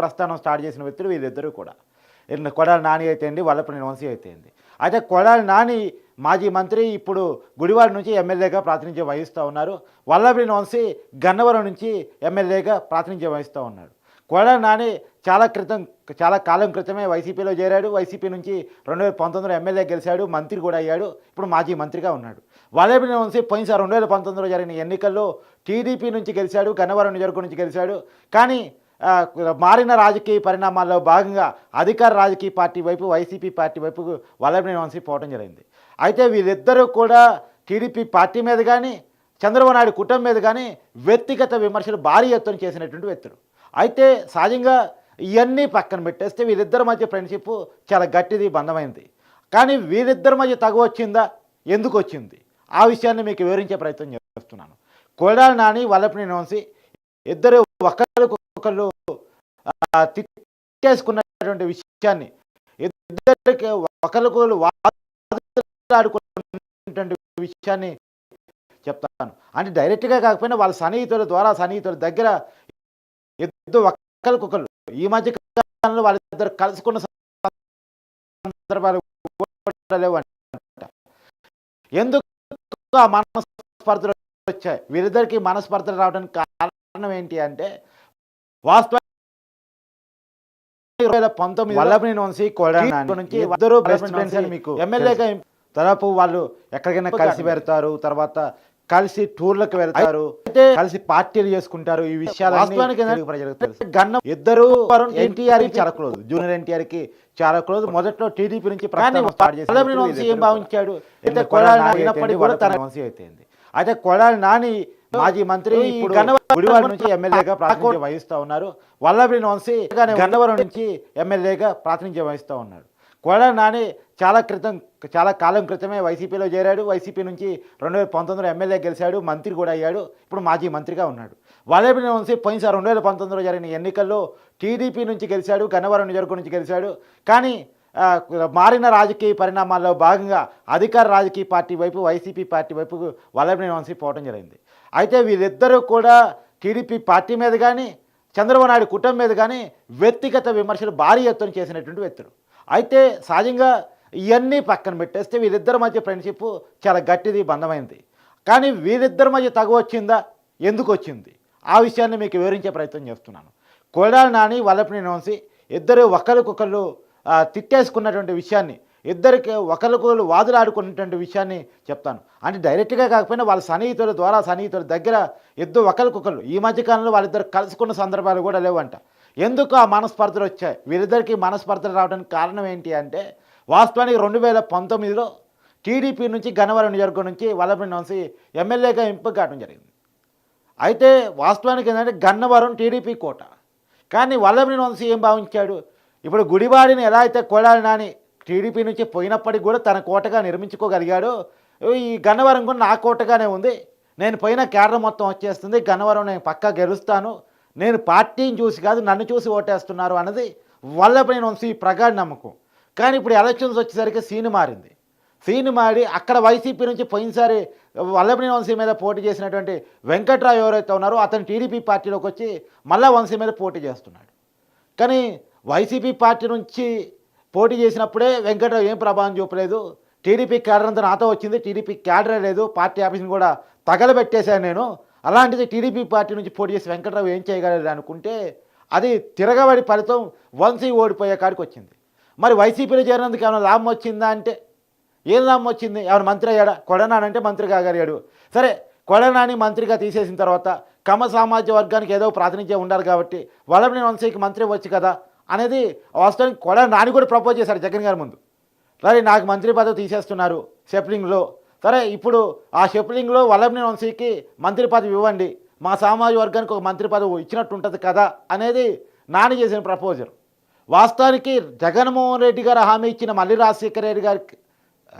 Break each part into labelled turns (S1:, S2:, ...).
S1: ప్రస్థానం స్టార్ట్ చేసిన వ్యక్తులు వీళ్ళిద్దరూ కూడా. కొడాలి నాని అయితే అండి వల్లపల్లి వంశీ అయితే అండి అయితే కొడాలి నాని మాజీ మంత్రి ఇప్పుడు గుడివాడ నుంచి ఎమ్మెల్యేగా ప్రాతినిధ్యం వహిస్తూ ఉన్నారు. వల్లభనేని వంశీ గన్నవరం నుంచి ఎమ్మెల్యేగా ప్రాతినిధ్యం వహిస్తూ ఉన్నాడు. కొడాలి నాని చాలా క్రితం చాలా కాలం క్రితమే వైసీపీలో చేరాడు. వైసీపీ నుంచి రెండు వేల పంతొమ్మిదిలో ఎమ్మెల్యే గెలిచాడు మంత్రి కూడా అయ్యాడు. ఇప్పుడు మాజీ మంత్రిగా ఉన్నాడు. వల్లభనేని వంశీ పోయినసారి రెండు వేల పంతొమ్మిదిలో జరిగిన ఎన్నికల్లో టీడీపీ నుంచి గెలిచాడు గన్నవరం నియోజకవర్గం నుంచి గెలిచాడు. కానీ మారిన రాజకీయ పరిణామాల్లో భాగంగా అధికార రాజకీయ పార్టీ వైపు వైసీపీ పార్టీ వైపు వల్లభనేని వంశీ పోవడం జరిగింది. అయితే వీళ్ళిద్దరూ కూడా టీడీపీ పార్టీ మీద కానీ చంద్రబాబు నాయుడు కుటుంబం మీద కానీ వ్యక్తిగత విమర్శలు భారీ ఎత్తున చేసినటువంటి వ్యక్తులు. అయితే సహజంగా ఇవన్నీ పక్కన పెట్టేస్తే వీళ్ళిద్దరి మధ్య ఫ్రెండ్షిప్ చాలా గట్టిది బంధమైంది. కానీ వీళ్ళిద్దరి మధ్య తగు వచ్చిందా? ఎందుకు వచ్చింది? ఆ విషయాన్ని మీకు వివరించే ప్రయత్నం చేస్తున్నాను. కొడాలి నాని వల్లభనేని వంశీ ఇద్దరు ఒకరికి ఒకళ్ళు తిట్టేసుకున్నటువంటి విషయాన్ని ఇద్దరికి ఒకరికొకరు వాదులాడుకున్నటువంటి విషయాన్ని చెప్తాను. అంటే డైరెక్ట్గా కాకపోయినా వాళ్ళ సన్నిహితుల ద్వారా సన్నిహితుల దగ్గర ఇద్దరు ఒకరికొకరు ఈ మధ్య కాలంలో వాళ్ళిద్దరు కలుసుకున్న సందర్భాలు లేవంట. ఎందుకు ఆ మనస్పర్ధలు వచ్చాయి? వీరిద్దరికి మనస్పర్ధలు రావడానికి కారణం ఏంటి అంటే వాస్తవ పంతొమ్మిది వల్లభనేని వంశీ కొడాలి నుంచి ఇద్దరు బెస్ట్ ఫ్రెండ్స్ అని మీకు ఎమ్మెల్యేగా తరపు వాళ్ళు ఎక్కడికైనా కలిసి పెడతారు తర్వాత కలిసి టూర్లకు వెళ్తారు అయితే కలిసి పార్టీలు చేసుకుంటారు ఈ విషయాలు వాస్తవానికి ప్రజలకు తెలుసు. గన్నం ఇద్దరు ఎన్టీఆర్ చాలా క్లోజ్ జూనియర్ ఎన్టీఆర్కి చాలా క్లోజ్ మొదట్లో టీడీపీ నుంచి వంశీ ఏం భావించాడు? అయితే కొడాలి నాని అయినప్పటికీ కూడా తన వంశీ అయిపోయింది అయితే కొడాలి నాని మాజీ మంత్రి ఇప్పుడు గుడివాడ నుంచి ఎమ్మెల్యేగా ప్రాతినిధ్యం వహిస్తూ ఉన్నారు. వల్లభనేని వంశీ గన్నవరం నుంచి ఎమ్మెల్యేగా ప్రాతినిధ్యం వహిస్తూ ఉన్నాడు కొడాలి నాని చాలా క్రితం చాలా కాలం క్రితమే వైసీపీలో చేరాడు. వైసీపీ నుంచి రెండు వేల పంతొమ్మిదిలో ఎమ్మెల్యే గెలిచాడు మంత్రి కూడా అయ్యాడు. ఇప్పుడు మాజీ మంత్రిగా ఉన్నాడు. వల్లభనేని వంశీ పోయినసారి రెండు వేల పంతొమ్మిదిలో జరిగిన ఎన్నికల్లో టీడీపీ నుంచి గెలిచాడు గన్నవరం నియోజకవర్గం నుంచి గెలిచాడు. కానీ మారిన రాజకీయ పరిణామాల్లో భాగంగా అధికార రాజకీయ పార్టీ వైపు వైసీపీ పార్టీ వైపు వల్లభనేని వంశీ పోవడం జరిగింది. అయితే వీళ్ళిద్దరూ కూడా టీడీపీ పార్టీ మీద కానీ చంద్రబాబు నాయుడు కుటుంబం మీద కానీ వ్యక్తిగత విమర్శలు భారీ ఎత్తున చేసినటువంటి వ్యక్తులు. అయితే సహజంగా ఇవన్నీ పక్కన పెట్టేస్తే వీళ్ళిద్దరి మధ్య ఫ్రెండ్షిప్ చాలా గట్టిది బంధమైంది. కానీ వీరిద్దరి మధ్య తగు వచ్చిందా? ఎందుకు వచ్చింది? ఆ విషయాన్ని మీకు వివరించే ప్రయత్నం చేస్తున్నాను. కొడాలి నాని వల్లభనేని వంశీ ఇద్దరు ఒకరికొకరు తిట్టేసుకున్నటువంటి విషయాన్ని ఇద్దరికి ఒకరికొకరు వాదులాడుకున్నటువంటి విషయాన్ని చెప్తాను. అంటే డైరెక్ట్గా కాకపోయినా వాళ్ళ సన్నిహితుల ద్వారా సన్నిహితుల దగ్గర ఇద్దరు ఒకరికొకరు ఈ మధ్య కాలంలో వాళ్ళిద్దరు కలుసుకున్న సందర్భాలు కూడా లేవంట. ఎందుకు ఆ మనస్పర్ధలు వచ్చాయి? వీరిద్దరికీ మనస్పర్ధలు రావడానికి కారణం ఏంటి అంటే వాస్తవానికి రెండు వేల పంతొమ్మిదిలో టీడీపీ నుంచి గన్నవరం నియోజకవర్గం నుంచి వల్లభనేని వంశీ ఎమ్మెల్యేగా ఎంపిక కావడం జరిగింది. అయితే వాస్తవానికి ఏంటంటే గన్నవరం టీడీపీ కోట. కానీ వల్లభనేని వంశీ ఏం భావించాడు? ఇప్పుడు గుడివాడిని ఎలా అయితే కొడాలి నాని టీడీపీ నుంచి పోయినప్పటికి కూడా తన కోటగా నిర్మించుకోగలిగాడు. ఈ గన్నవరం కూడా నా కోటగానే ఉంది. నేను పోయిన కేడర్ మొత్తం వచ్చేస్తుంది. గన్నవరం నేను పక్కా గెలుస్తాను. నేను పార్టీని చూసి కాదు నన్ను చూసి ఓటేస్తున్నారు అన్నది వల్లభనేని వంశీ ప్రగాఢ నమ్మకం. కానీ ఇప్పుడు ఎలక్షన్స్ వచ్చేసరికి సీన్ మారింది. సీన్ మారి అక్కడ వైసీపీ నుంచి పోయినసారి వల్లభనేని వంశీ మీద పోటీ చేసినటువంటి వెంకట్రావు ఎవరైతే ఉన్నారో అతను టీడీపీ పార్టీలోకి వచ్చి మళ్ళా వంశీ మీద పోటీ చేస్తున్నాడు. కానీ వైసీపీ పార్టీ నుంచి పోటీ చేసినప్పుడే వెంకట్రావు ఏం ప్రభావం చూపలేదు. టీడీపీ క్యాడర్ అంతా నాతో వచ్చింది. టీడీపీ క్యాడర్ లేదు. పార్టీ ఆఫీస్ని కూడా తగలబెట్టేశాను నేను. అలాంటిది టీడీపీ పార్టీ నుంచి పోటీ చేసి వెంకట్రావు ఏం చేయగలరు అనుకుంటే అది తిరగబడి ఫలితం వంశీ ఓడిపోయే కాడికి వచ్చింది. మరి వైసీపీలో చేరినందుకు ఏమైనా లాభం వచ్చిందా అంటే? ఏం లాభం వచ్చింది? ఎవరు మంత్రి అయ్యాడా? కొడనానంటే మంత్రి కాగలిగాడు. సరే కొడనాని మంత్రిగా తీసేసిన తర్వాత కమ సామాజిక వర్గానికి ఏదో ప్రాతినిధ్యం ఉండాలి కాబట్టి వల్లభనేని వంశీకి మంత్రి వచ్చు కదా. అనేది వాస్తవానికి కొడ నాని కూడా ప్రపోజ్ చేశారు జగన్ గారి ముందు. సరే నాకు మంత్రి పదవి తీసేస్తున్నారు షెప్లింగ్లో. సరే ఇప్పుడు ఆ షెప్లింగ్లో వల్లభనేని వంశీకి మంత్రి పదవి ఇవ్వండి. మా సామాజిక వర్గానికి ఒక మంత్రి పదవి ఇచ్చినట్టు ఉంటుంది కదా అనేది నాని చేసిన ప్రపోజల్ వాస్తవానికి జగన్మోహన్ రెడ్డి గారు హామీ ఇచ్చిన మల్లి రాజశేఖర రెడ్డి గారికి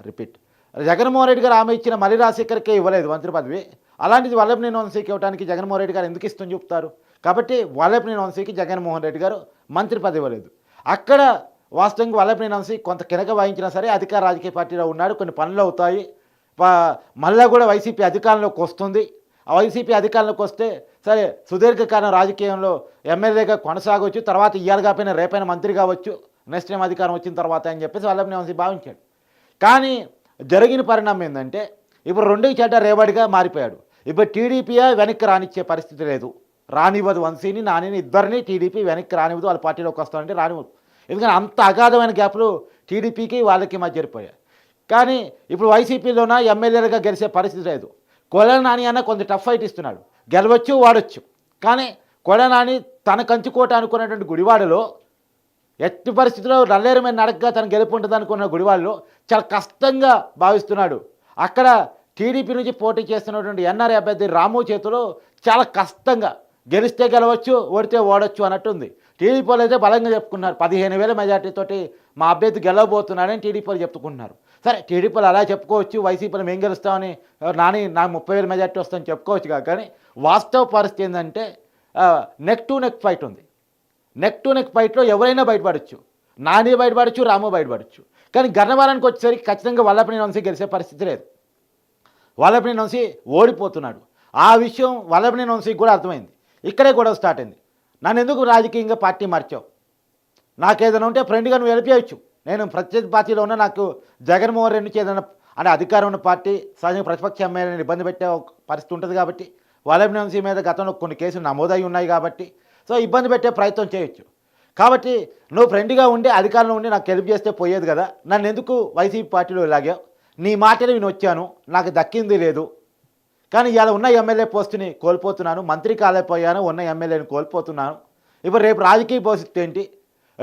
S1: రిపీట్. జగన్మోహన్ రెడ్డి గారు హామీ ఇచ్చిన మల్లి రాజశేఖర్కే ఇవ్వలేదు మంత్రి పదవి. అలాంటిది వల్లభనేని వంశీకి ఇవ్వడానికి జగన్మోహన్ రెడ్డి గారు ఎందుకు ఇష్టం చెప్తారు? కాబట్టి వల్లభనేని వంశీకి జగన్మోహన్ రెడ్డి గారు మంత్రి పదవి ఇవ్వలేదు. అక్కడ వాస్తవంగా వల్లభనేని కొంత కినక వాయించినా సరే అధికార రాజకీయ పార్టీలో ఉన్నాడు కొన్ని పనులు అవుతాయి. ప- మళ్ళా కూడా వైసీపీ అధికారంలోకి వస్తుంది. ఆ వైసీపీ అధికారంలోకి వస్తే సరే సుదీర్ఘకాలం రాజకీయంలో ఎమ్మెల్యేగా కొనసాగవచ్చు తర్వాత ఇయ్యాల కాకపోయినా రేపైన మంత్రి కావచ్చు నెక్స్ట్ టైం అధికారం వచ్చిన తర్వాత అని చెప్పేసి వల్లభనేని భావించాడు. కానీ జరిగిన పరిణామం ఏంటంటే ఇప్పుడు రెండుకి చెడ్డ రేవాడిగా మారిపోయాడు. ఇప్పుడు టీడీపీయే వెనక్కి రానిచ్చే పరిస్థితి లేదు. రానివ్వదు. వంశీని నానిని ఇద్దరిని టీడీపీ వెనక్కి రానివ్వదు. వాళ్ళ పార్టీలోకి వస్తారంటే రానివ్వదు. ఎందుకంటే అంత అగాధమైన గ్యాప్లు టీడీపీకి వాళ్ళకి మధ్య జరిపోయాయి కానీ ఇప్పుడు వైసీపీలోన ఎమ్మెల్యేలుగా గెలిచే పరిస్థితి లేదు. కొల నాని అన్న కొంత టఫ్ ఫైట్ ఇస్తున్నాడు. గెలవచ్చు వాడొచ్చు. కానీ కొల నాని తన కంచుకోట అనుకున్నటువంటి గుడివాడలో ఎట్టి పరిస్థితిలో నల్లేరు మీద నడకగా తను గెలుపు ఉంటుంది అనుకున్న గుడివాడలో చాలా కష్టంగా భావిస్తున్నాడు. అక్కడ టీడీపీ నుంచి పోటీ చేస్తున్నటువంటి ఎన్ఆర్ఏ అభ్యర్థి రాము చేతిలో చాలా కష్టంగా గెలిస్తే గెలవచ్చు ఓడితే ఓడొచ్చు అన్నట్టుంది. టీడీపీ వాళ్ళు అయితే బలంగా చెప్పుకున్నారు. పదిహేను వేల మెజార్టీతోటి మా అభ్యర్థి గెలవబోతున్నాడని టీడీపీ వాళ్ళు చెప్పుకుంటున్నారు. సరే టీడీపీ వాళ్ళు అలా చెప్పుకోవచ్చు వైసీపీలో మేము గెలుస్తామని నాని నాకు ముప్పై వేల మెజార్టీ వస్తుందని చెప్పుకోవచ్చు కాక కానీ వాస్తవ పరిస్థితి ఏంటంటే నెక్ టు నెక్ ఫైట్ ఉంది. నెక్ టు నెక్ ఫైట్లో ఎవరైనా బయటపడచ్చు. నాని బయటపడచ్చు రాము బయటపడచ్చు. కానీ గన్నవరానికి వచ్చేసరికి ఖచ్చితంగా వల్లపని వంశీ గెలిచే పరిస్థితి లేదు. వల్లభనేని వంశీ ఓడిపోతున్నాడు. ఆ విషయం వల్లభనేని వంశీకి కూడా అర్థమైంది. ఇక్కడే గొడవ స్టార్ట్ అయింది. నన్ను ఎందుకు రాజకీయంగా పార్టీ మార్చావు? నాకేదైనా ఉంటే ఫ్రెండ్గా నువ్వు వెళ్ళిపోయచ్చు నేను ప్రత్యేక పార్టీలో ఉన్న నాకు జగన్మోహన్ రెడ్డి నుంచి ఏదైనా అనే అధికారం ఉన్న పార్టీ సహజంగా ప్రతిపక్ష ఎమ్మెల్యేని ఇబ్బంది పెట్టే ఒక పరిస్థితి ఉంటుంది కాబట్టి వల్లభనేని వంశీ మీద గతంలో కొన్ని కేసులు నమోదై ఉన్నాయి కాబట్టి సో ఇబ్బంది పెట్టే ప్రయత్నం చేయొచ్చు. కాబట్టి నువ్వు ఫ్రెండ్గా ఉండి అధికారంలో ఉండి నాకు హెల్ప్ చేస్తే పోయేది కదా. నన్ను ఎందుకు వైసీపీ పార్టీలో లాగావు? నీ మాటలు నేను వచ్చాను. నాకు దక్కింది లేదు. కానీ ఇవాళ ఉన్న ఎమ్మెల్యే పోస్టుని కోల్పోతున్నాను మంత్రి కాలేకపోయాను ఉన్న ఎమ్మెల్యేని కోల్పోతున్నాను. ఇప్పుడు రేపు రాజకీయ భవిష్యత్తు ఏంటి?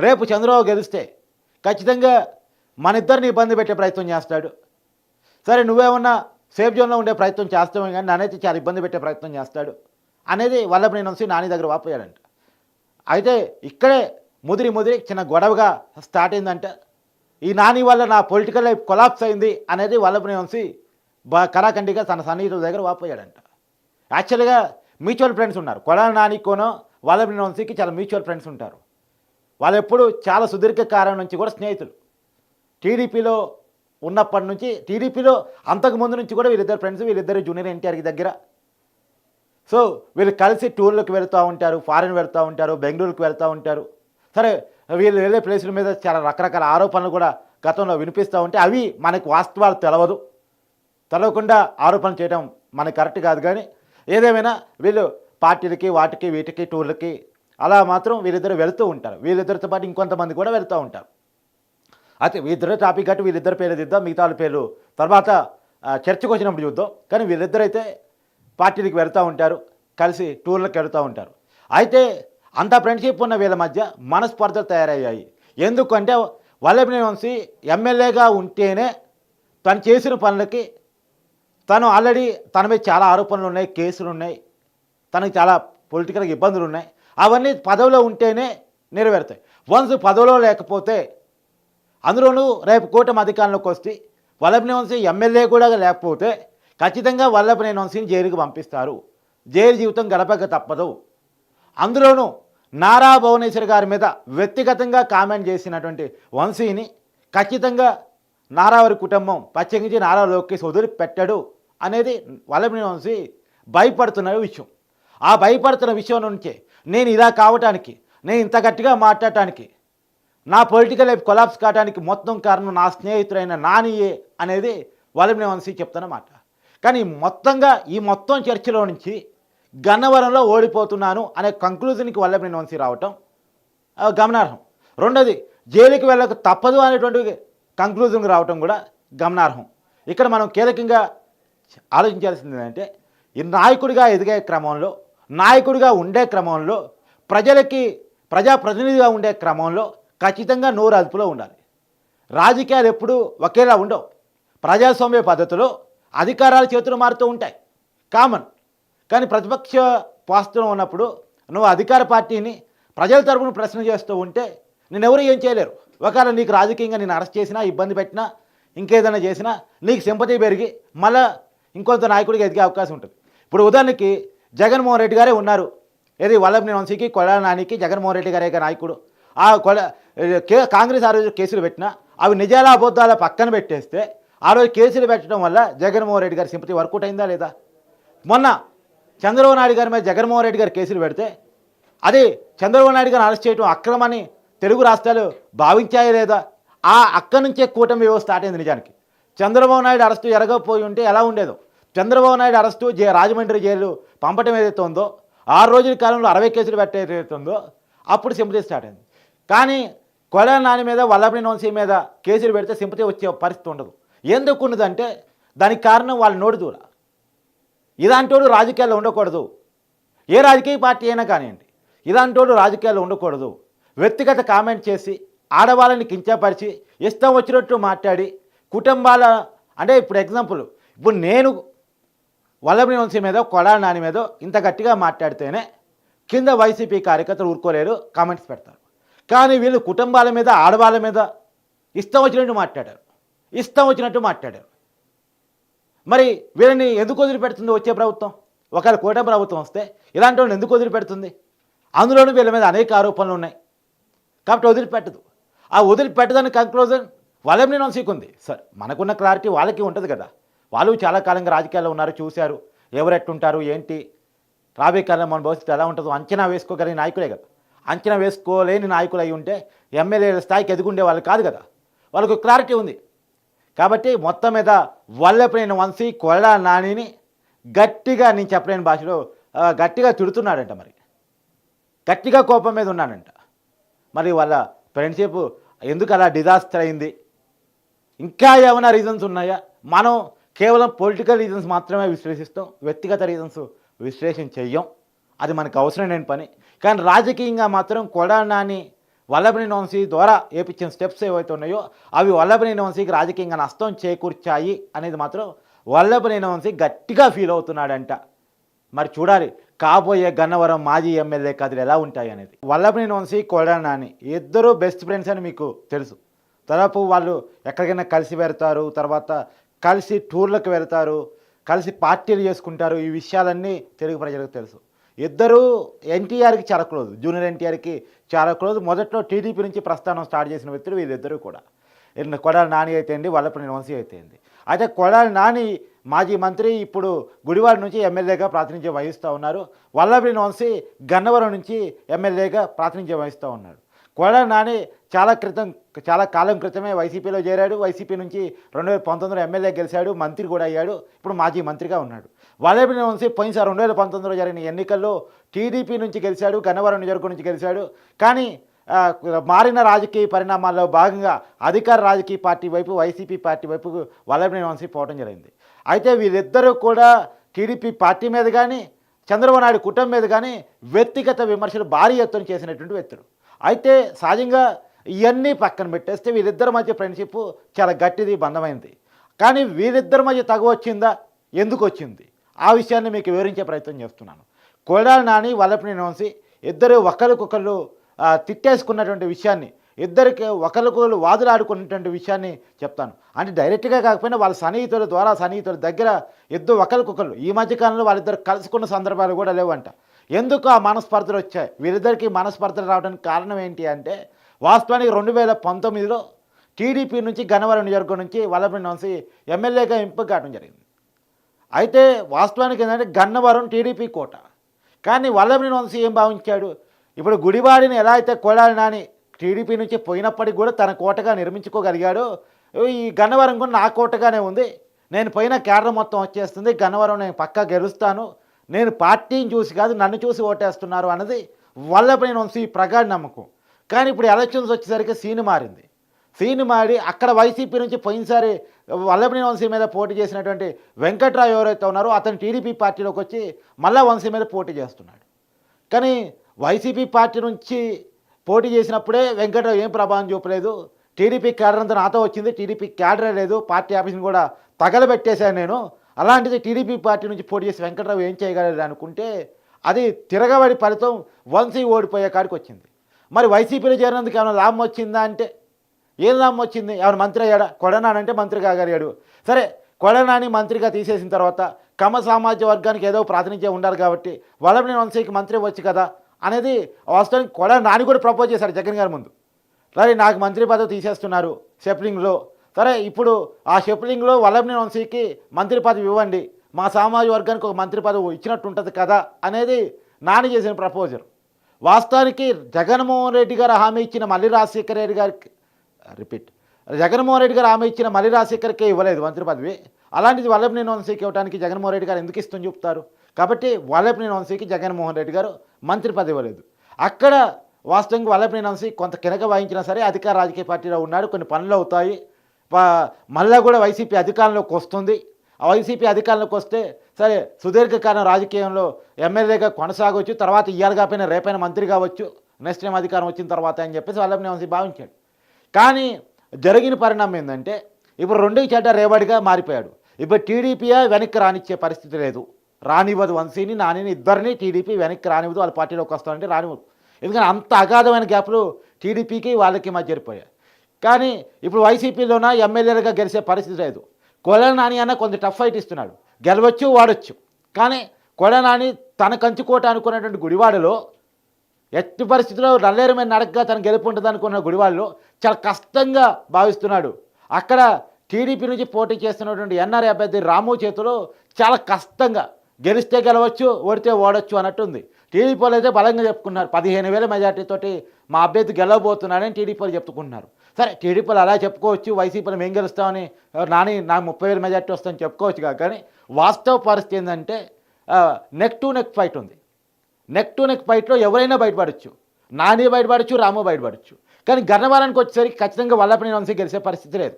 S1: రేపు చంద్రబాబు గెలిస్తే ఖచ్చితంగా మన ఇద్దరిని ఇబ్బంది పెట్టే ప్రయత్నం చేస్తాడు. సరే నువ్వేమన్నా సేఫ్ జోన్లో ఉండే ప్రయత్నం చేస్తావు కానీ నన్నైతే చాలా ఇబ్బంది పెట్టే ప్రయత్నం చేస్తాడు అనేది వల్లభనేని వంశీ నాని దగ్గర వాపోయాడంట. అయితే ఇక్కడే ముదిరి ముదిరి చిన్న గొడవగా స్టార్ట్ అయిందంట. ఈ నాని వల్ల నా పొలిటికల్ లైఫ్ కొలాప్స్ అయింది అనేది వల్లభనేని వంశీ బా కళాఖండిగా తన సన్నిహితుల దగ్గర వాపోయాడంట. యాక్చువల్గా మ్యూచువల్ ఫ్రెండ్స్ ఉన్నారు. కొడాల నానికోనో వాళ్ళ వంశీకి చాలా మ్యూచువల్ ఫ్రెండ్స్ ఉంటారు. వాళ్ళు ఎప్పుడు చాలా సుదీర్ఘ కాలం నుంచి కూడా స్నేహితులు. టీడీపీలో ఉన్నప్పటి నుంచి టీడీపీలో అంతకుముందు నుంచి కూడా వీళ్ళిద్దరు ఫ్రెండ్స్ వీళ్ళిద్దరు జూనియర్ ఎన్టీఆర్కి దగ్గర. సో వీళ్ళు కలిసి టూర్లకు వెళ్తూ ఉంటారు ఫారిన్ వెళ్తూ ఉంటారు బెంగళూరుకి వెళ్తూ ఉంటారు. సరే వీళ్ళు వెళ్ళే ప్లేసుల మీద చాలా రకరకాల ఆరోపణలు కూడా గతంలో వినిపిస్తూ ఉంటే అవి మనకు వాస్తవాలు తెలవదు. తలవకుండా ఆరోపణలు చేయడం మనకి కరెక్ట్ కాదు కానీ ఏదేమైనా వీళ్ళు పార్టీలకి వాటికి వీటికి టూర్లకి అలా మాత్రం వీళ్ళిద్దరు వెళుతూ ఉంటారు. వీళ్ళిద్దరితో పాటు ఇంకొంతమంది కూడా వెళ్తూ ఉంటారు. అయితే వీళ్ళిద్దరు టాపిక్ కట్టి వీళ్ళిద్దరు పేర్లు దిద్దాం మిగతా వాళ్ళ పేర్లు. తర్వాత చర్చకు వచ్చినప్పుడు చూద్దాం. కానీ వీళ్ళిద్దరైతే పార్టీలకు వెళ్తూ ఉంటారు కలిసి టూర్లకు వెళుతూ ఉంటారు. అయితే అంత ఫ్రెండ్షిప్ ఉన్న వీళ్ళ మధ్య మనస్పర్ధలు తయారయ్యాయి. ఎందుకంటే వల్లభనేని వంశీ ఎమ్మెల్యేగా ఉంటేనే తను చేసిన పనులకి తను ఆల్రెడీ తన మీద చాలా ఆరోపణలు ఉన్నాయి కేసులు ఉన్నాయి. తనకు చాలా పొలిటికల్ ఇబ్బందులు ఉన్నాయి. అవన్నీ పదవిలో ఉంటేనే నెరవేరుతాయి. వన్స్ పదవిలో లేకపోతే అందులోనూ రేపు కూటమి అధికారంలోకి వస్తే వల్లభనే వంశీ ఎమ్మెల్యే కూడా లేకపోతే ఖచ్చితంగా వల్లభనే వంశీని జైలుకి పంపిస్తారు. జైలు జీవితం గడపక తప్పదు. అందులోనూ నారా భువనేశ్వర్ గారి మీద వ్యక్తిగతంగా కామెంట్ చేసినటువంటి వంశీని ఖచ్చితంగా నారావారి కుటుంబం ప్రత్యేకించి నారా లోకేష్ వదిలిపెట్టాడు. అనేది వల్లభనేని వంశీ భయపడుతున్న విషయం. ఆ భయపడుతున్న విషయం నుంచే నేను ఇలా కావటానికి నేను ఇంత గట్టిగా మాట్లాడటానికి నా పొలిటికల్ లైఫ్ కొలాప్స్ కావడానికి మొత్తం కారణం నా స్నేహితుడైన నానియే అనేది వల్లభనేని వంశీ చెప్తున్నమాట. కానీ మొత్తంగా ఈ మొత్తం చర్చలో నుంచి గన్నవరంలో ఓడిపోతున్నాను అనే కంక్లూజన్కి వల్లభనేని వంశీ రావటం గమనార్హం. రెండోది జైలుకి వెళ్ళక తప్పదు అనేటువంటి కంక్లూజన్కి రావటం కూడా గమనార్హం. ఇక్కడ మనం కీలకంగా ఆలోచించాల్సింది ఏంటంటే ఈ నాయకుడిగా ఎదిగే క్రమంలో నాయకుడిగా ఉండే క్రమంలో ప్రజలకి ప్రజాప్రతినిధిగా ఉండే క్రమంలో ఖచ్చితంగా నోరు అదుపులో ఉండాలి. రాజకీయాలు ఎప్పుడూ ఒకేలా ఉండవు. ప్రజాస్వామ్య పద్ధతిలో అధికారాల చేతులు మారుతూ ఉంటాయి. కామన్. కానీ ప్రతిపక్ష పాస్తులో ఉన్నప్పుడు నువ్వు అధికార పార్టీని ప్రజల తరపున ప్రశ్న చేస్తూ ఉంటే నేను ఎవరు ఏం చేయలేరు. ఒకవేళ నీకు రాజకీయంగా నేను అరెస్ట్ చేసినా ఇబ్బంది పెట్టినా ఇంకేదైనా చేసినా నీకు సింపతి పెరిగి మళ్ళీ ఇంకొంత నాయకుడికి ఎదిగే అవకాశం ఉంటుంది. ఇప్పుడు ఉదాహరణకి జగన్మోహన్ రెడ్డి గారే ఉన్నారు. ఏది వల్లభనేని వంశీకి కొడాల నానికి జగన్మోహన్ రెడ్డి గారే నాయకుడు. ఆ కొడ కే కాంగ్రెస్ ఆ రోజు కేసులు పెట్టినా అవి నిజాల అబద్ధాల పక్కన పెట్టేస్తే ఆ రోజు కేసులు పెట్టడం వల్ల జగన్మోహన్ రెడ్డి గారి సింపతి వర్కౌట్ అయిందా లేదా? మొన్న చంద్రబాబు నాయుడు గారి మీద జగన్మోహన్ రెడ్డి గారు కేసులు పెడితే అది చంద్రబాబు నాయుడు గారిని అరెస్ట్ చేయడం అక్రమని తెలుగు రాష్ట్రాలు భావించాయా లేదా? ఆ అక్కడి నుంచే కూటమి వ్యవస్థ స్టార్ట్ అయింది నిజానికి. చంద్రబాబు నాయుడు అరెస్టు జరగకపోయి ఉంటే ఎలా ఉండేదో? చంద్రబాబు నాయుడు అరెస్టు రాజమండ్రి జైలు పంపటం ఏదైతే ఉందో ఆరు రోజుల కాలంలో అరవై కేసులు పెట్టేదైతే ఉందో అప్పుడు సింపతి స్టార్ట్ అయింది. కానీ కొడ నాని మీద వల్లభని వంశీ మీద కేసులు పెడితే సింపతి వచ్చే పరిస్థితి ఉండదు. ఎందుకు ఉన్నదంటే దానికి కారణం వాళ్ళ నోటి దూర ఇలాంటోడు రాజకీయాల్లో ఉండకూడదు. ఏ రాజకీయ పార్టీ అయినా కానివ్వండి ఇలాంటోడు రాజకీయాల్లో ఉండకూడదు. వ్యక్తిగత కామెంట్ చేసి ఆడవాళ్ళని కించపరిచి ఇష్టం వచ్చినట్టు మాట్లాడి కుటుంబాల అంటే ఇప్పుడు ఎగ్జాంపుల్ ఇప్పుడు నేను వల్లభని వంశీ మీద కొడాల నాని మీద ఇంత గట్టిగా మాట్లాడితేనే కింద వైసీపీ కార్యకర్తలు ఊరుకోలేరు కామెంట్స్ పెడతారు. కానీ వీళ్ళు కుటుంబాల మీద ఆడవాళ్ళ మీద ఇష్టం వచ్చినట్టు మాట్లాడారు. ఇష్టం వచ్చినట్టు మాట్లాడారు. మరి వీళ్ళని ఎందుకు వదిలిపెడుతుంది వచ్చే ప్రభుత్వం? ఒకవేళ కూటమి ప్రభుత్వం వస్తే ఇలాంటి వాళ్ళని ఎందుకు వదిలిపెడుతుంది? అందులోనూ వీళ్ళ మీద అనేక ఆరోపణలు ఉన్నాయి. కాబట్టి వదిలిపెట్టదు. ఆ వదిలిపెట్టదని కంక్లూజన్ వాళ్ళని వంశీకి ఉంది సార్ మనకున్న క్లారిటీ వాళ్ళకి ఉంటుంది కదా. వాళ్ళు చాలా కాలంగా రాజకీయాల్లో ఉన్నారు చూశారు. ఎవరెట్టుంటారు ఏంటి? రాబోయే కాలం మన భవిష్యత్తు ఎలా ఉంటుందో అంచనా వేసుకోగలిగిన నాయకులే కదా. అంచనా వేసుకోలేని నాయకులు అయి ఉంటే ఎమ్మెల్యేల స్థాయికి ఎదుగుండే వాళ్ళు కాదు కదా. వాళ్ళకు క్లారిటీ ఉంది. కాబట్టి మొత్తం మీద వల్లపైన వంశీ కొరడ నానిని గట్టిగా నేను చెప్పలేని భాషలో గట్టిగా తిడుతున్నాడంట మరి. గట్టిగా కోపం మీద ఉన్నాడంట. మరి వాళ్ళ ఫ్రెండ్షిప్ ఎందుకు అలా డిజాస్టర్ అయింది? ఇంకా ఏమైనా రీజన్స్ ఉన్నాయా? మనం కేవలం పొలిటికల్ రీజన్స్ మాత్రమే విశ్లేషిస్తాం వ్యక్తిగత రీజన్స్ విశ్లేషణ చెయ్యం. అది మనకు అవసరం లేని పని. కానీ రాజకీయంగా మాత్రం కొడా నాని నవంశీ వంశీ ద్వారా ఏపించిన స్టెప్స్ ఏవైతే ఉన్నాయో అవి వల్లభని వంశీకి రాజకీయంగా నష్టం చేకూర్చాయి అనేది మాత్రం వల్లభని వంశీ గట్టిగా ఫీల్ అవుతున్నాడంట. మరి చూడాలి కాబోయే గన్నవరం మాజీ ఎమ్మెల్యే కథలు ఎలా ఉంటాయి అనేది. వల్లభని వంశీ కొడా నాని ఇద్దరు బెస్ట్ ఫ్రెండ్స్ అని మీకు తెలుసు. దాదాపు వాళ్ళు ఎక్కడికైనా కలిసి పెడతారు తర్వాత కలిసి టూర్లకు వెళ్తారు కలిసి పార్టీలు చేసుకుంటారు ఈ విషయాలన్నీ తెలుగు ప్రజలకు తెలుసు. ఇద్దరు ఎన్టీఆర్కి చాలా క్లోజ్ జూనియర్ ఎన్టీఆర్కి చాలా క్లోజ్. మొదట్లో టీడీపీ నుంచి ప్రస్థానం స్టార్ట్ చేసిన వ్యక్తులు వీళ్ళిద్దరూ కూడా. కొడాల కొడాలి నాని అయితే అండి వల్లపనేని వంశీ అయితే అండి అయితే కొడాలి నాని మాజీ మంత్రి ఇప్పుడు గుడివాడ నుంచి ఎమ్మెల్యేగా ప్రాతినిధ్యం వహిస్తూ ఉన్నారు. వల్లభనేని వంశీ గన్నవరం నుంచి ఎమ్మెల్యేగా ప్రాతినిధ్యం వహిస్తూ ఉన్నాడు. కొడాలి నాని చాలా క్రితం చాలా కాలం క్రితమే వైసీపీలో చేరాడు. వైసీపీ నుంచి రెండు వేల పంతొమ్మిదిలో ఎమ్మెల్యే గెలిచాడు మంత్రి కూడా అయ్యాడు. ఇప్పుడు మాజీ మంత్రిగా ఉన్నాడు. వల్లభనేని వంశీ పోయినసారి రెండు వేల పంతొమ్మిదిలో జరిగిన ఎన్నికల్లో టీడీపీ నుంచి గెలిచాడు గన్నవరం నియోజకవర్గం నుంచి గెలిచాడు. కానీ మారిన రాజకీయ పరిణామాల్లో భాగంగా అధికార రాజకీయ పార్టీ వైపు వైసీపీ పార్టీ వైపు వల్లభనేని వంశీ పోవడం జరిగింది. అయితే వీళ్ళిద్దరూ కూడా టీడీపీ పార్టీ మీద కానీ చంద్రబాబు నాయుడు కుటుంబం మీద కానీ వ్యక్తిగత విమర్శలు భారీ ఎత్తున చేసినటువంటి వ్యక్తులు. అయితే సహజంగా ఇవన్నీ పక్కన పెట్టేస్తే వీరిద్దరి మధ్య ఫ్రెండ్షిప్ చాలా గట్టిది బంధమైంది. కానీ వీరిద్దరి మధ్య తగు వచ్చిందా? ఎందుకు వచ్చింది? ఆ విషయాన్ని మీకు వివరించే ప్రయత్నం చేస్తున్నాను. కొడాలి నాని వల్లపనేని వంశీ ఇద్దరు ఒకరికొకరు తిట్టేసుకున్నటువంటి విషయాన్ని ఇద్దరికి ఒకరికొకరు వాదులాడుకున్నటువంటి విషయాన్ని చెప్తాను. అంటే డైరెక్ట్గా కాకపోయినా వాళ్ళ సన్నిహితుల ద్వారా సన్నిహితుల దగ్గర ఇద్దరు ఒకరికొకరు ఈ మధ్యకాలంలో వాళ్ళిద్దరు కలుసుకున్న సందర్భాలు కూడా లేవంట. ఎందుకు ఆ మనస్పర్ధలు వచ్చాయి? వీరిద్దరికి మనస్పర్ధలు రావడానికి కారణం ఏంటి అంటే వాస్తవానికి రెండు వేల పంతొమ్మిదిలో టీడీపీ నుంచి గన్నవరం నియోజకవర్గం నుంచి వల్లభని వంశీ ఎమ్మెల్యేగా ఎంపిక కావడం జరిగింది. అయితే వాస్తవానికి ఏంటంటే గన్నవరం టీడీపీ కోట. కానీ వల్లభనేని వంశీ ఏం భావించాడు? ఇప్పుడు గుడివాడిని ఎలా అయితే కొడాలి నాని టీడీపీ నుంచి పోయినప్పటికి కూడా తన కోటగా నిర్మించుకోగలిగాడు ఈ గన్నవరం కూడా నా కోటగానే ఉంది. నేను పోయిన కేడర్ మొత్తం వచ్చేస్తుంది. గన్నవరం నేను పక్కా గెలుస్తాను. నేను పార్టీని చూసి కాదు నన్ను చూసి ఓటేస్తున్నారు అన్నది వల్లభనేని వంశీ ప్రగాఢ నమ్మకం. కానీ ఇప్పుడు ఎలక్షన్స్ వచ్చేసరికి సీన్ మారింది. సీన్ మారి అక్కడ వైసీపీ నుంచి పోయినసారి వల్లభని వంశీ మీద పోటీ చేసినటువంటి వెంకట్రావు ఎవరైతే ఉన్నారో అతను టీడీపీ పార్టీలోకి వచ్చి మళ్ళా వంశీ మీద పోటీ చేస్తున్నాడు. కానీ వైసీపీ పార్టీ నుంచి పోటీ చేసినప్పుడే వెంకట్రావు ఏం ప్రభావం చూపలేదు. టీడీపీ క్యాడర్ అంతా నాతో వచ్చింది. టీడీపీ క్యాడర్ లేదు. పార్టీ ఆఫీస్ని కూడా తగలబెట్టేశాను నేను. అలాంటిది టీడీపీ పార్టీ నుంచి పోటీ చేసి వెంకట్రావు ఏం చేయగలరు అనుకుంటే అది తిరగబడి ఫలితం వంశీ ఓడిపోయే కాడికి వచ్చింది. మరి వైసీపీలో చేరినందుకు ఏమైనా లాభం వచ్చిందా అంటే? ఏం లాభం వచ్చింది? ఏమైనా మంత్రి అయ్యాడా? కొడనానంటే మంత్రి కాగలిగాడు. సరే కొడనాని మంత్రిగా తీసేసిన తర్వాత కమ సామాజిక వర్గానికి ఏదో ప్రాతినిధ్యం ఉండాలి కాబట్టి వల్లభని వంశీకి మంత్రి వచ్చు కదా అనేది వాస్తవానికి కొడ నాని కూడా ప్రపోజ్ చేశారు జగన్ గారి ముందు. సరే నాకు మంత్రి పదవి తీసేస్తున్నారు షెప్లింగ్లో. సరే ఇప్పుడు ఆ షెప్లింగ్లో వల్లభని వంశీకి మంత్రి పదవి ఇవ్వండి. మా సామాజిక వర్గానికి ఒక మంత్రి పదవి ఇచ్చినట్టు ఉంటుంది కదా అనేది నాని చేసిన ప్రపోజల్. వాస్తవానికి జగన్మోహన్ రెడ్డి గారు హామీ ఇచ్చిన మల్లి రాజశేఖర రెడ్డి గారికి రిపీట్. జగన్మోహన్ రెడ్డి గారు హామీ ఇచ్చిన మల్లి రాజశేఖర్కే ఇవ్వలేదు మంత్రి పదవి. అలాంటిది వల్లభనేని వంశీకి ఇవ్వడానికి జగన్మోహన్ రెడ్డి గారు ఎందుకు ఇస్తుంది చెప్తారు? కాబట్టి వల్లభనేని వంశీకి జగన్మోహన్ రెడ్డి గారు మంత్రి పదవి ఇవ్వలేదు. అక్కడ వాస్తవంగా వల్లభనేని వంశీ కొంత కినక వాయించినా సరే అధికార రాజకీయ పార్టీలో ఉన్నాడు కొన్ని పనులు అవుతాయి. ప- మళ్ళా కూడా వైసీపీ అధికారంలోకి వస్తుంది. వైసీపీ అధికారంలోకి వస్తే సరే సుదీర్ఘకాలం రాజకీయంలో ఎమ్మెల్యేగా కొనసాగవచ్చు తర్వాత ఇయ్యాలి కాకపోయినా రేపైనా మంత్రి కావచ్చు నెక్స్ట్ టైం అధికారం వచ్చిన తర్వాత అని చెప్పేసి వల్లభనేని వంశీ భావించాడు. కానీ జరిగిన పరిణామం ఏంటంటే ఇప్పుడు రెండు చెడ్డ రేవడిగా మారిపోయాడు. ఇప్పుడు టీడీపీయే వెనక్కి రానిచ్చే పరిస్థితి లేదు. రానివ్వదు వంశీని నానిని ఇద్దరిని టీడీపీ వెనక్కి రానివ్వదు వాళ్ళ పార్టీలోకి వస్తామంటే రానివ్వదు. ఎందుకంటే అంత అగాధమైన గ్యాప్లు టీడీపీకి వాళ్ళకి మధ్య జరిపోయాయి కానీ ఇప్పుడు వైసీపీలోన ఎమ్మెల్యేలుగా గెలిచే పరిస్థితి లేదు. కొల నాని అన్న కొంత టఫ్ ఫైట్ ఇస్తున్నాడు. గెలవచ్చు వాడచ్చు. కానీ కొల నాని తన కంచుకోట అనుకున్నటువంటి గుడివాడలో ఎట్టి పరిస్థితిలో నల్లేరు మీద నడక తను గెలుపు ఉంటుంది అనుకున్న గుడివాళ్ళు చాలా కష్టంగా భావిస్తున్నాడు. అక్కడ టీడీపీ నుంచి పోటీ చేస్తున్నటువంటి ఎన్ఆర్ అభ్యర్థి రాము చేతిలో చాలా కష్టంగా గెలిస్తే గెలవచ్చు ఓడితే ఓడొచ్చు అన్నట్టుంది. టీడీపీ వాళ్ళు అయితే బలంగా చెప్పుకున్నారు పదిహేను వేల మెజార్టీతోటి మా అభ్యర్థి గెలవబోతున్నాడని టీడీపీ వాళ్ళు చెప్పుకుంటున్నారు. సరే టీడీపీలు అలా చెప్పుకోవచ్చు వైసీపీలో మేము గెలుస్తామని నాని నాకు ముప్పై వేల మెజార్టీ వస్తుందని చెప్పుకోవచ్చు కాదు కానీ వాస్తవ పరిస్థితి ఏంటంటే నెక్ టు నెక్ ఫైట్ ఉంది. నెక్ టు నెక్ ఫైట్లో ఎవరైనా బయటపడచ్చు. నాని బయటపడచ్చు రాము బయటపడచ్చు. కానీ గన్నవరానికి వచ్చేసరికి ఖచ్చితంగా వల్లపని వంశీ గెలిచే పరిస్థితి లేదు.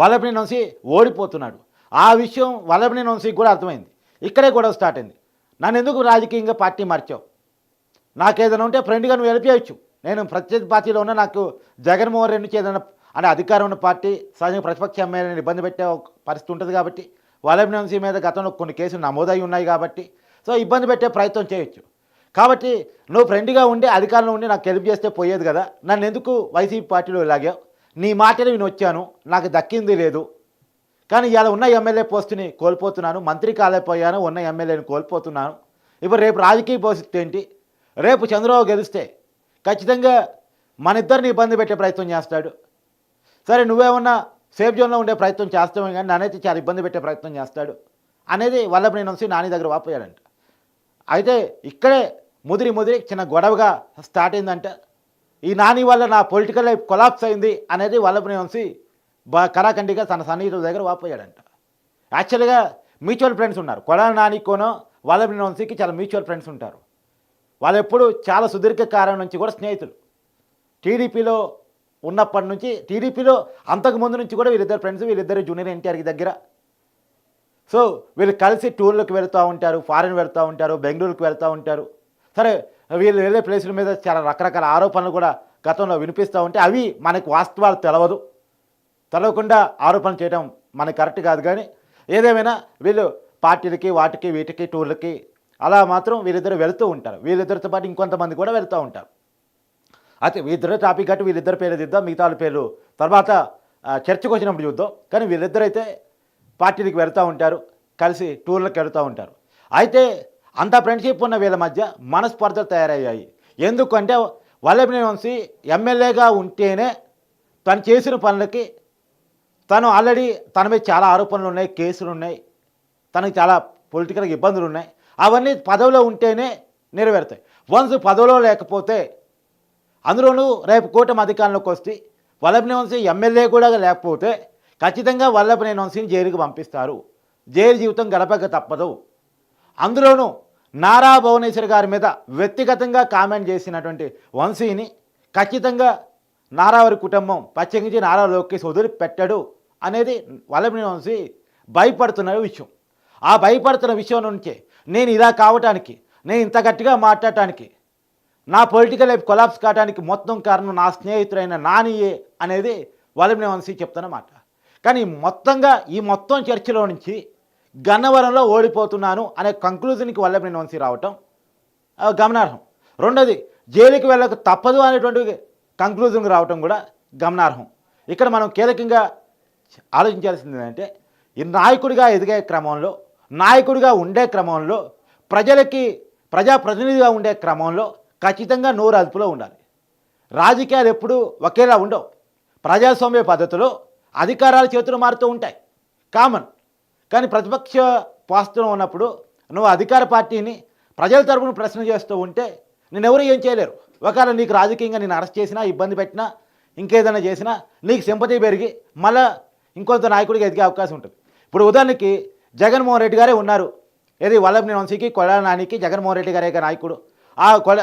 S1: వల్లపని వంశీ ఓడిపోతున్నాడు. ఆ విషయం వల్లపని వంశీకి కూడా అర్థమైంది. ఇక్కడే గొడవ స్టార్ట్ అయింది. నన్ను ఎందుకు రాజకీయంగా పార్టీ మార్చావు? నాకేదైనా ఉంటే ఫ్రెండ్గా నువ్వు వెళ్ళిపోయచ్చు నేను ప్రత్యేక పార్టీలో ఉన్న నాకు జగన్మోహన్ రెడ్డి నుంచి ఏదైనా అంటే అధికారం ఉన్న పార్టీ సహజంగా ప్రతిపక్ష ఎమ్మెల్యేని ఇబ్బంది పెట్టే ఒక పరిస్థితి ఉంటుంది కాబట్టి వల్లభనేని మీద గతంలో కొన్ని కేసులు నమోదై ఉన్నాయి కాబట్టి సో ఇబ్బంది పెట్టే ప్రయత్నం చేయొచ్చు. కాబట్టి నువ్వు ఫ్రెండ్గా ఉండి అధికారంలో ఉండి నాకు హెల్ప్ చేస్తే పోయేది కదా నన్ను ఎందుకు వైసీపీ పార్టీలో ఇలాగావు నీ మాటలు నేను వచ్చాను నాకు దక్కింది లేదు. కానీ ఇవాళ ఉన్న ఎమ్మెల్యే పోస్టుని కోల్పోతున్నాను మంత్రి కాలేకపోయాను ఉన్న ఎమ్మెల్యేని కోల్పోతున్నాను. ఇప్పుడు రేపు రాజకీయ భవిష్యత్తు ఏంటి? రేపు చంద్రబాబు గెలిస్తే ఖచ్చితంగా మన ఇద్దరిని ఇబ్బంది పెట్టే ప్రయత్నం చేస్తాడు. సరే నువ్వేమన్నా సేఫ్ జోన్లో ఉండే ప్రయత్నం చేస్తామే కానీ నన్నైతే చాలా ఇబ్బంది పెట్టే ప్రయత్నం చేస్తాడు. అనేది వల్లభనేని వంశీ నాని దగ్గర వాపోయాడంట. అయితే ఇక్కడే ముదిరి ముదిరి చిన్న గొడవగా స్టార్ట్ అయిందంట. ఈ నాని వల్ల నా పొలిటికల్ లైఫ్ కొలాప్స్ అయింది అనేది వల్లభనేని వంశీ బా కరాఖండిగా తన సన్నిహితుల దగ్గర వాపోయాడంట. యాక్చువల్గా మ్యూచువల్ ఫ్రెండ్స్ ఉన్నారు. కొడాల నాని కోనో వల్లభనేని వంశీకి చాలా మ్యూచువల్ ఫ్రెండ్స్ ఉంటారు. వాళ్ళు ఎప్పుడు చాలా సుదీర్ఘ కాలం నుంచి కూడా స్నేహితులు. టీడీపీలో ఉన్నప్పటి నుంచి టీడీపీలో అంతకు ముందు నుంచి కూడా వీళ్ళిద్దరు ఫ్రెండ్స్ వీళ్ళిద్దరు జూనియర్ ఎన్టీఆర్కి దగ్గర. సో వీళ్ళు కలిసి టూర్లకు వెళ్తూ ఉంటారు ఫారెన్ వెళ్తూ ఉంటారు బెంగళూరుకు వెళ్తూ ఉంటారు. సరే వీళ్ళు వెళ్ళే ప్లేసుల మీద చాలా రకరకాల ఆరోపణలు కూడా గతంలో వినిపిస్తూ ఉంటే అవి మనకు వాస్తవాలు తెలవదు. తెలవకుండా ఆరోపణలు చేయడం మనకు కరెక్ట్ కాదు కానీ ఏదేమైనా వీళ్ళు పార్టీలకి వాటికి వీటికి టూర్లకి అలా మాత్రం వీరిద్దరు వెళ్తూ ఉంటారు. వీళ్ళిద్దరితో పాటు ఇంకొంతమంది కూడా వెళ్తూ ఉంటారు. అయితే వీరిద్దరు టాపిక్ అటు వీళ్ళిద్దరు పేరు దిద్దాం మిగతా వాళ్ళ పేర్లు. తర్వాత చర్చకు వచ్చినప్పుడు చూద్దాం. కానీ వీళ్ళిద్దరైతే పార్టీలకు వెళ్తూ ఉంటారు కలిసి టూర్లకు వెళుతూ ఉంటారు. అయితే అంత ఫ్రెండ్షిప్ ఉన్న వీళ్ళ మధ్య మనస్పర్ధలు తయారయ్యాయి. ఎందుకంటే వల్లభనేని వంశీ ఎమ్మెల్యేగా ఉంటేనే తను చేసిన పనులకి తను ఆల్రెడీ తన మీద చాలా ఆరోపణలు ఉన్నాయి కేసులు ఉన్నాయి తనకి చాలా పొలిటికల్గా ఇబ్బందులు ఉన్నాయి అవన్నీ పదవిలో ఉంటేనే నెరవేరుతాయి. వన్స్ పదవిలో లేకపోతే అందులోనూ రేపు కూటమి అధికారంలోకి వస్తే వల్లభనేని వంశీ ఎమ్మెల్యే కూడా లేకపోతే ఖచ్చితంగా వల్లభనేని వంశీని జైలుకి పంపిస్తారు. జైలు జీవితం గడపక తప్పదు. అందులోనూ నారా భువనేశ్వర్ గారి మీద వ్యక్తిగతంగా కామెంట్ చేసినటువంటి వంశీని ఖచ్చితంగా నారావారి కుటుంబం ప్రత్యేకించి నారా లోకేష్ వదిలిపెట్టాడు అనేది వల్లభనేని వంశీ భయపడుతున్న విషయం. ఆ భయపడుతున్న విషయం నుంచే నేను ఇలా కావటానికి నేను ఇంత గట్టిగా మాట్లాడటానికి నా పొలిటికల్ లైఫ్ కొలాప్స్ కావడానికి మొత్తం కారణం నా స్నేహితుడైన నానియే అనేది వల్లభనేని వంశీ చెప్తానమాట కానీ మొత్తంగా ఈ మొత్తం చర్చలో నుంచి గన్నవరంలో ఓడిపోతున్నాను అనే కంక్లూజన్కి వల్లభనేని వంశీ రావటం గమనార్హం. రెండోది జైలుకి వెళ్ళక తప్పదు అనేటువంటి కంక్లూజన్కి రావటం కూడా గమనార్హం. ఇక్కడ మనం కీలకంగా ఆలోచించాల్సింది ఏంటంటే ఈ నాయకుడిగా ఎదిగే క్రమంలో నాయకుడిగా ఉండే క్రమంలో ప్రజలకి ప్రజాప్రతినిధిగా ఉండే క్రమంలో ఖచ్చితంగా నోరు అదుపులో ఉండాలి. రాజకీయాలు ఎప్పుడూ ఒకేలా ఉండవు. ప్రజాస్వామ్య పద్ధతిలో అధికారాల చేతులు మారుతూ ఉంటాయి. కామన్. కానీ ప్రతిపక్ష పాస్తులో ఉన్నప్పుడు నువ్వు అధికార పార్టీని ప్రజల తరపున ప్రశ్న చేస్తూ ఉంటే నేను ఎవరు ఏం చేయలేరు. ఒకవేళ నీకు రాజకీయంగా నేను అరెస్ట్ చేసినా ఇబ్బంది పెట్టినా ఇంకేదైనా చేసినా నీకు సింపతి పెరిగి మళ్ళా ఇంకొంత నాయకుడికి ఎదిగే అవకాశం ఉంటుంది. ఇప్పుడు ఉదాహరణకి జగన్మోహన్ రెడ్డి గారే ఉన్నారు. ఏది వల్లభనేని వంశీకి కొడాల నానికి జగన్మోహన్ రెడ్డి గారే నాయకుడు. ఆ కొడ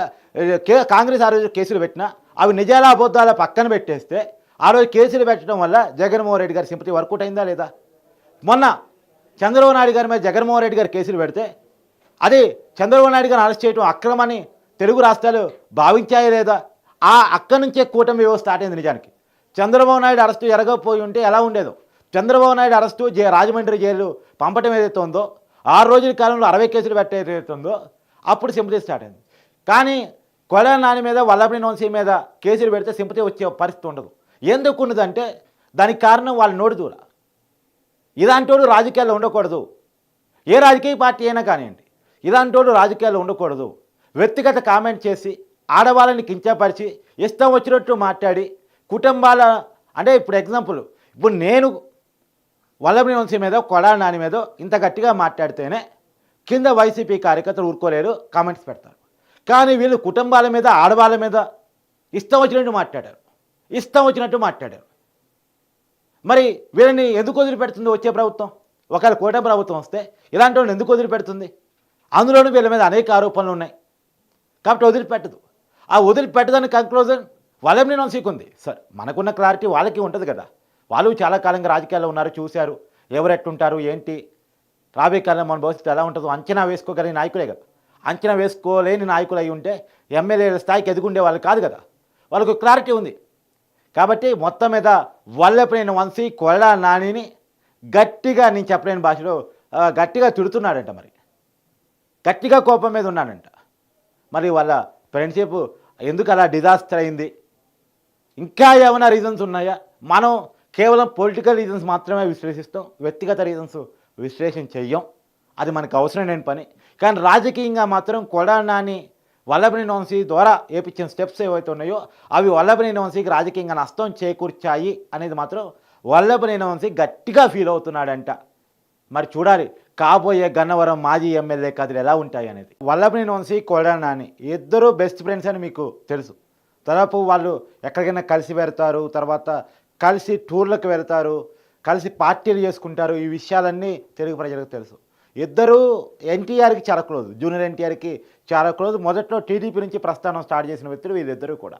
S1: కే- కాంగ్రెస్ ఆ రోజు కేసులు పెట్టినా అవి నిజాల అబద్ధాల పక్కన పెట్టేస్తే ఆ రోజు కేసులు పెట్టడం వల్ల జగన్మోహన్ రెడ్డి గారి సింపతి వర్కౌట్ అయిందా లేదా? మొన్న చంద్రబాబు నాయుడు గారి మీద జగన్మోహన్ రెడ్డి గారు కేసులు పెడితే అది చంద్రబాబు నాయుడు గారిని అరెస్ట్ చేయడం అక్రమని తెలుగు రాష్ట్రాలు భావించాయా లేదా? ఆ అక్కడి నుంచే కూటమి వ్యవస్థ స్టార్ట్ అయింది నిజానికి. చంద్రబాబు నాయుడు అరెస్టు ఎరగకపోయి ఉంటే ఎలా ఉండేదో? చంద్రబాబు నాయుడు అరెస్టు జే రాజమండ్రి జైలు పంపటం ఏదైతే ఉందో ఆరు రోజుల కాలంలో అరవై కేసులు పెట్టే ఏదైతే ఉందో అప్పుడు సింపతి స్టార్ట్ అయింది. కానీ కొడా నాని మీద వల్లభనేని వంశీ మీద కేసులు పెడితే సింపతి వచ్చే పరిస్థితి ఉండదు. ఎందుకు ఉన్నదంటే దానికి కారణం వాళ్ళ నోటి దూర ఇలాంటోడు రాజకీయాల్లో ఉండకూడదు. ఏ రాజకీయ పార్టీ అయినా కానివ్వండి ఇలాంటోడు రాజకీయాల్లో ఉండకూడదు. వ్యక్తిగత కామెంట్ చేసి ఆడవాళ్ళని కించపరిచి ఇష్టం వచ్చినట్టు మాట్లాడి కుటుంబాల అంటే ఇప్పుడు ఎగ్జాంపుల్ ఇప్పుడు నేను వల్లభని వంశీ మీద కొడాల నాని మీద ఇంత గట్టిగా మాట్లాడితేనే కింద వైసీపీ కార్యకర్తలు ఊరుకోలేరు కామెంట్స్ పెడతారు. కానీ వీళ్ళు కుటుంబాల మీద ఆడవాళ్ళ మీద ఇష్టం వచ్చినట్టు మాట్లాడారు. ఇష్టం వచ్చినట్టు మాట్లాడారు. మరి వీళ్ళని ఎందుకు వదిలిపెడుతుంది వచ్చే ప్రభుత్వం? ఒకవేళ కోట ప్రభుత్వం వస్తే ఇలాంటి వాళ్ళని ఎందుకు వదిలిపెడుతుంది? అందులోనూ వీళ్ళ మీద అనేక ఆరోపణలు ఉన్నాయి. కాబట్టి వదిలిపెట్టదు. ఆ వదిలిపెట్టదని కంక్లూజన్ వాళ్ళని వంశీకి ఉంది. సార్ మనకున్న క్లారిటీ వాళ్ళకి ఉంటుంది కదా. వాళ్ళు చాలా కాలంగా రాజకీయాల్లో ఉన్నారు చూశారు. ఎవరు ఎట్టుంటారు ఏంటి? రాబోయే కాలం మన భవిష్యత్తు ఎలా ఉంటుందో అంచనా వేసుకోగలిగిన నాయకులే కదా. అంచనా వేసుకోలేని నాయకులు అయి ఉంటే ఎమ్మెల్యేల స్థాయికి ఎదుగుండే వాళ్ళు కాదు కదా. వాళ్ళకు క్లారిటీ ఉంది. కాబట్టి మొత్తం మీద వల్లపనేని వంశీ కొల్లా నానిని గట్టిగా నేను చెప్పలేని భాషలో గట్టిగా తిడుతున్నాడంట మరి. గట్టిగా కోపం మీద ఉన్నాడంట. మరి వాళ్ళ ఫ్రెండ్షిప్ ఎందుకు అలా డిజాస్టర్ అయింది? ఇంకా ఏమైనా రీజన్స్ ఉన్నాయా? మనం కేవలం పొలిటికల్ రీజన్స్ మాత్రమే విశ్లేషిస్తాం వ్యక్తిగత రీజన్స్ విశ్లేషణ చెయ్యం. అది మనకు అవసరం లేని పని. కానీ రాజకీయంగా మాత్రం కొడానాని వల్లభని వల్లభనేని వంశీ ద్వారా ఏపించిన స్టెప్స్ ఏవైతే ఉన్నాయో అవి వల్లభని వంశీకి రాజకీయంగా నష్టం చేకూర్చాయి అనేది మాత్రం వల్లభని వంశీ గట్టిగా ఫీల్ అవుతున్నాడంట. మరి చూడాలి కాబోయే గన్నవరం మాజీ ఎమ్మెల్యే కథలు ఎలా ఉంటాయి అనేది. వల్లభని వంశీ కొడానాని ఇద్దరు బెస్ట్ ఫ్రెండ్స్ అని మీకు తెలుసు. తరపు వాళ్ళు ఎక్కడికైనా కలిసి పెడతారు తర్వాత కలిసి టూర్లకు వెళతారు కలిసి పార్టీలు చేసుకుంటారు ఈ విషయాలన్నీ తెలుగు ప్రజలకు తెలుసు. ఇద్దరు ఎన్టీఆర్కి చాలా క్లోజ్ జూనియర్ ఎన్టీఆర్కి చాలా క్లోజ్ మొదట్లో టీడీపీ నుంచి ప్రస్థానం స్టార్ట్ చేసిన వ్యక్తులు వీళ్ళిద్దరూ కూడా.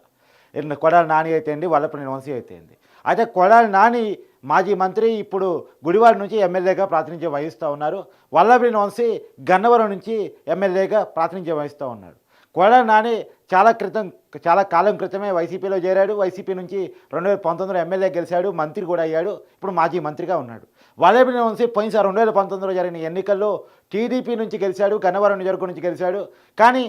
S1: కొడాలి నాని అయితేంది వల్లపల్లి వంశీ అయితేంది అయితే కొడాలి నాని మాజీ మంత్రి ఇప్పుడు గుడివాడ నుంచి ఎమ్మెల్యేగా ప్రాతినిధ్యం వహిస్తూ ఉన్నారు. వల్లభనేని వంశీ గన్నవరం నుంచి ఎమ్మెల్యేగా ప్రాతినిధ్యం వహిస్తూ ఉన్నారు కొడాలి నాని చాలా క్రితం చాలా కాలం క్రితమే వైసీపీలో చేరాడు. వైసీపీ నుంచి రెండు వేల పంతొమ్మిదిలో ఎమ్మెల్యే గెలిచాడు మంత్రి కూడా అయ్యాడు. ఇప్పుడు మాజీ మంత్రిగా ఉన్నాడు. వల్లభనేని వంశీ పోయినసారి రెండు వేల పంతొమ్మిదిలో జరిగిన ఎన్నికల్లో టీడీపీ నుంచి గెలిచాడు గన్నవరం నియోజకవర్గం నుంచి గెలిచాడు. కానీ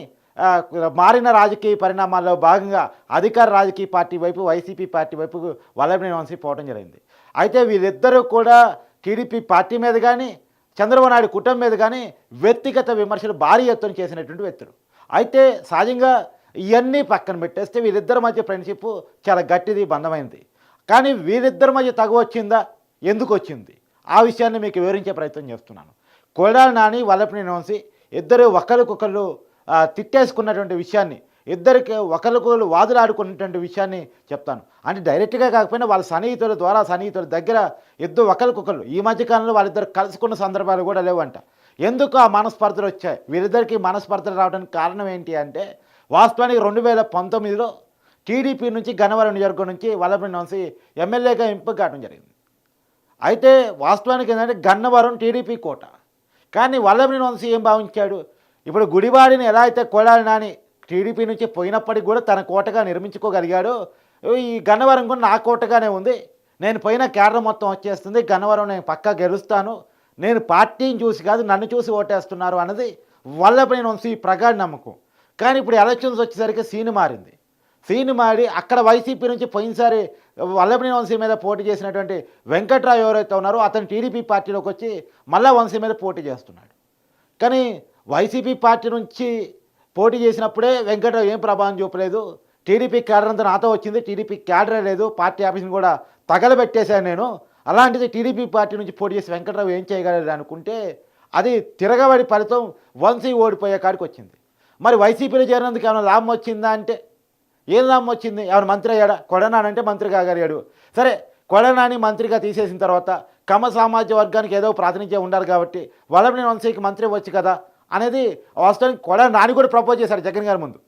S1: మారిన రాజకీయ పరిణామాల్లో భాగంగా అధికార రాజకీయ పార్టీ వైపు వైసీపీ పార్టీ వైపు వల్లభనేని వంశీ పోవడం జరిగింది. అయితే వీళ్ళిద్దరూ కూడా టీడీపీ పార్టీ మీద కానీ చంద్రబాబు నాయుడు కుటుంబం మీద కానీ వ్యక్తిగత విమర్శలు భారీ ఎత్తున చేసినటువంటి వ్యక్తులు. అయితే సహజంగా ఇవన్నీ పక్కన పెట్టేస్తే వీరిద్దరి మధ్య ఫ్రెండ్షిప్ చాలా గట్టిది బంధమైంది. కానీ వీరిద్దరి మధ్య తగు వచ్చిందా? ఎందుకు వచ్చింది? ఆ విషయాన్ని మీకు వివరించే ప్రయత్నం చేస్తున్నాను. కొడాలి నాని వల్లపనేని వంశీ ఇద్దరు ఒకరికొకరు తిట్టేసుకున్నటువంటి విషయాన్ని ఇద్దరికి ఒకరికొకరు వాదులాడుకున్నటువంటి విషయాన్ని చెప్తాను. అంటే డైరెక్ట్గా కాకపోయినా వాళ్ళ సన్నిహితుల ద్వారా సన్నిహితుల దగ్గర ఇద్దరు ఒకరికొకరు ఈ మధ్యకాలంలో వాళ్ళిద్దరు కలుసుకున్న సందర్భాలు కూడా లేవంట. ఎందుకు ఆ మనస్పర్ధలు వచ్చాయి? వీరిద్దరికి మనస్పర్ధలు రావడానికి కారణం ఏంటి అంటే వాస్తవానికి రెండు వేల పంతొమ్మిదిలో టీడీపీ నుంచి గన్నవరం నియోజకవర్గం నుంచి వల్లభనేని వంశీ ఎమ్మెల్యేగా ఎంపిక కావడం జరిగింది. అయితే వాస్తవానికి ఏంటంటే గన్నవరం టీడీపీ కోట. కానీ వల్లభనేని వంశీ ఏం భావించాడు? ఇప్పుడు గుడివాడిని ఎలా అయితే కొడాలి నాని టీడీపీ నుంచి పోయినప్పటికి కూడా తన కోటగా నిర్మించుకోగలిగాడు ఈ గన్నవరం కూడా నా కోటగానే ఉంది. నేను పోయిన కేరళ మొత్తం వచ్చేస్తుంది గన్నవరం నేను పక్కా గెలుస్తాను. నేను పార్టీని చూసి కాదు నన్ను చూసి ఓటేస్తున్నారు అన్నది వల్లభని వంశీ ప్రగాఢ నమ్మకం. కానీ ఇప్పుడు ఎలక్షన్స్ వచ్చేసరికి సీన్ మారింది. సీన్ మారి అక్కడ వైసీపీ నుంచి పోయినసారి వల్లభని వంశీ మీద పోటీ చేసినటువంటి వెంకట్రావు ఎవరైతే ఉన్నారో అతను టీడీపీ పార్టీలోకి వచ్చి మళ్ళా వంశీ మీద పోటీ చేస్తున్నాడు. కానీ వైసీపీ పార్టీ నుంచి పోటీ చేసినప్పుడే వెంకట్రావు ఏం ప్రభావం చూపలేదు. టీడీపీ క్యాడర్ అంతా నాతో వచ్చింది. టీడీపీ క్యాడరే లేదు. పార్టీ ఆఫీస్ని కూడా తగలబెట్టేశాను నేను. అలాంటిది టీడీపీ పార్టీ నుంచి పోటీ చేసి వెంకట్రావు ఏం చేయగలరు అనుకుంటే అది తిరగబడి ఫలితం వంశీ ఓడిపోయే కాడికి వచ్చింది. మరి వైసీపీలో చేరినందుకు ఏమైనా లాభం వచ్చిందా అంటే? ఏం లాభం వచ్చింది? ఎవరి మంత్రి అయ్యాడా? కొడనానంటే మంత్రి కాగలిగాడు. సరే కొడనాని మంత్రిగా తీసేసిన తర్వాత కమ సామాజిక వర్గానికి ఏదో ప్రాతినిధ్యం ఉండాలి కాబట్టి వల్లభనేని వంశీకి మంత్రి వచ్చు కదా అనేది వాస్తవానికి కొడ నాని కూడా ప్రపోజ్ చేశారు జగన్ గారి ముందు.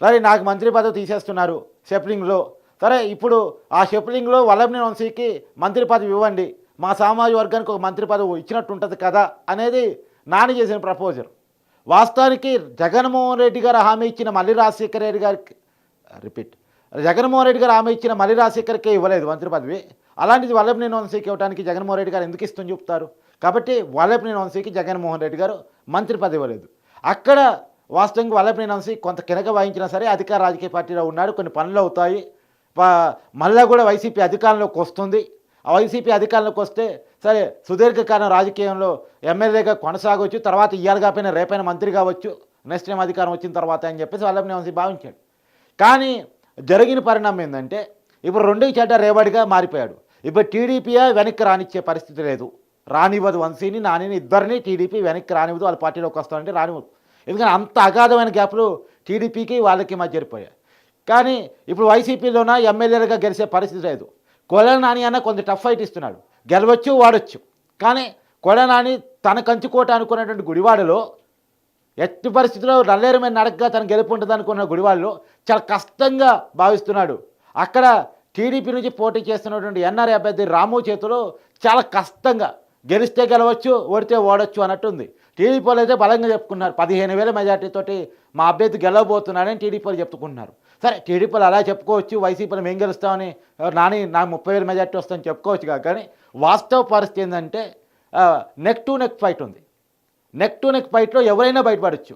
S1: సరే నాకు మంత్రి పదవి తీసేస్తున్నారు షెప్లింగ్లో. సరే ఇప్పుడు ఆ షెప్లింగ్లో వల్లభనేని వంశీకి మంత్రి పదవి ఇవ్వండి. మా సామాజిక వర్గానికి ఒక మంత్రి పదవి ఇచ్చినట్టు ఉంటుంది కదా అనేది నాని చేసిన ప్రపోజల్ వాస్తవానికి జగన్మోహన్ రెడ్డి గారు హామీ ఇచ్చిన మల్లి రాజశేఖర రెడ్డి గారికి రిపీట్. జగన్మోహన్ రెడ్డి గారు హామీ ఇచ్చిన మల్లి రాజశేఖర్కే ఇవ్వలేదు మంత్రి పదవి. అలాంటిది వల్లభనేని వంశీకి ఇవ్వడానికి జగన్మోహన్ రెడ్డి గారు ఎందుకు ఇస్తుంది చెప్తారు? కాబట్టి వల్లభనేని వంశీకి జగన్మోహన్ రెడ్డి గారు మంత్రి పదవి ఇవ్వలేదు. అక్కడ వాస్తవంగా వల్లభనేని వంశీ కొంత కినక వాయించినా సరే అధికార రాజకీయ పార్టీలో ఉన్నాడు కొన్ని పనులు అవుతాయి. ప- మళ్ళా కూడా వైసీపీ అధికారంలోకి వస్తుంది. వైసీపీ అధికారంలోకి వస్తే సరే సుదీర్ఘకాలం రాజకీయంలో ఎమ్మెల్యేగా కొనసాగవచ్చు తర్వాత ఇయ్యాలి కాకపోయినా రేపైన మంత్రి కావచ్చు నెక్స్ట్ టైం అధికారం వచ్చిన తర్వాత అని చెప్పేసి వల్లభనేని వంశీ భావించాడు. కానీ జరిగిన పరిణామం ఏంటంటే ఇప్పుడు రెండో చెడ్డ రేవడిగా మారిపోయాడు. ఇప్పుడు టీడీపీయే వెనక్కి రానిచ్చే పరిస్థితి లేదు. రానివ్వదు వంశీని నానిని ఇద్దరిని టీడీపీ వెనక్కి రానివ్వదు వాళ్ళ పార్టీలోకి వస్తారంటే రానివ్వదు. ఎందుకంటే అంత అగాధమైన గ్యాప్లు టీడీపీకి వాళ్ళకి మధ్య జరిపోయాయి. కానీ ఇప్పుడు వైసీపీలోన ఎమ్మెల్యేలుగా గెలిచే పరిస్థితి లేదు. కొల నాని అన్న కొంత టఫ్ ఫైట్ ఇస్తున్నాడు. గెలవచ్చు వాడచ్చు. కానీ కొల నాని తన కంచుకోట అనుకున్నటువంటి గుడివాడలో ఎట్టి పరిస్థితిలో నల్లేరమైన నడకగా తను గెలుపు ఉంటుంది అనుకున్న గుడివాడలో చాలా కష్టంగా భావిస్తున్నాడు. అక్కడ టీడీపీ నుంచి పోటీ చేస్తున్నటువంటి ఎన్ఆర్ఏ అభ్యర్థి రాము చేతిలో చాలా కష్టంగా గెలిస్తే గెలవచ్చు ఓడితే ఓడొచ్చు అన్నట్టుంది. టీడీపీ వాళ్ళు అయితే బలంగా చెప్పుకున్నారు పదిహేను వేల మెజార్టీతోటి మా అభ్యర్థి గెలవబోతున్నాడని టీడీపీ వాళ్ళు చెప్పుకుంటున్నారు. సరే టీడీపీలు అలా చెప్పుకోవచ్చు వైసీపీలో మేము గెలుస్తామని నాని నాకు ముప్పై వేల మెజార్టీ వస్తుందని చెప్పుకోవచ్చు కానీ వాస్తవ పరిస్థితి ఏంటంటే నెక్ టు నెక్ ఫైట్ ఉంది. నెక్ టు నెక్ ఫైట్లో ఎవరైనా బయటపడచ్చు.